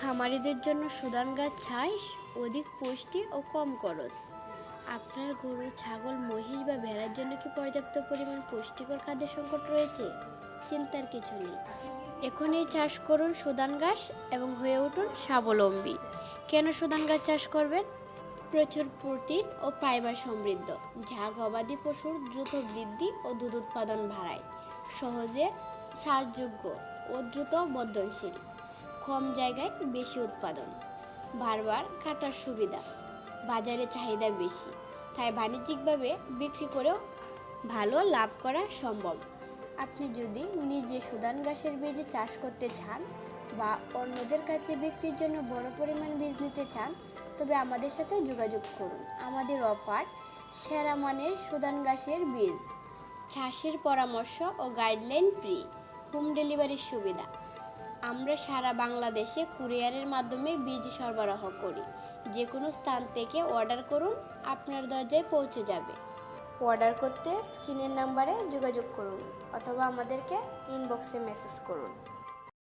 খামারিদের জন্য সুদান গাছ ছাইস অধিক পুষ্টি ও কম খরচ। আপনার গরু, ছাগল, মহিষ বা ভেড়ার জন্য কি পর্যাপ্ত পরিমাণ পুষ্টিকর খাদ্যের সংকট রয়েছে? চিন্তার কিছু নেই। এখনই চাষ করুন সুদান গাছ এবং হয়ে উঠুন স্বাবলম্বী। কেন সুদান গাছ চাষ করবেন? প্রচুর প্রোটিন ও ফাইবার সমৃদ্ধ, যা গবাদি পশুর দ্রুত বৃদ্ধি ও দুধ উৎপাদন বাড়ায়। সহজে শ্বাসযোগ্য ও দ্রুত বর্ধনশীল। কম জায়গায় বেশি উৎপাদন। বারবার কাটার সুবিধা। বাজারে চাহিদা বেশি। তাই বাণিজ্যিকভাবে বিক্রি করেও ভালো লাভ করা সম্ভব। আপনি যদি নিজে সুদান গাছের বীজ চাষ করতে চান বা অন্যদের কাছে বিক্রির জন্য বড় পরিমাণ বীজ নিতে চান, তবে আমাদের সাথে যোগাযোগ করুন। আমাদের অফার সেরা মানের সুদান গাছের বীজ। চাষের পরামর্শ ও গাইডলাইন ফ্রি। হোম ডেলিভারির সুবিধা। আমরা সারা বাংলাদেশে কুরিয়ারের মাধ্যমে বীজ সরবরাহ করি। যে কোনো স্থান থেকে অর্ডার করুন, আপনার দরজায় পৌঁছে যাবে। অর্ডার করতে স্ক্রিনের নাম্বারে যোগাযোগ করুন অথবা আমাদেরকে ইনবক্সে মেসেজ করুন।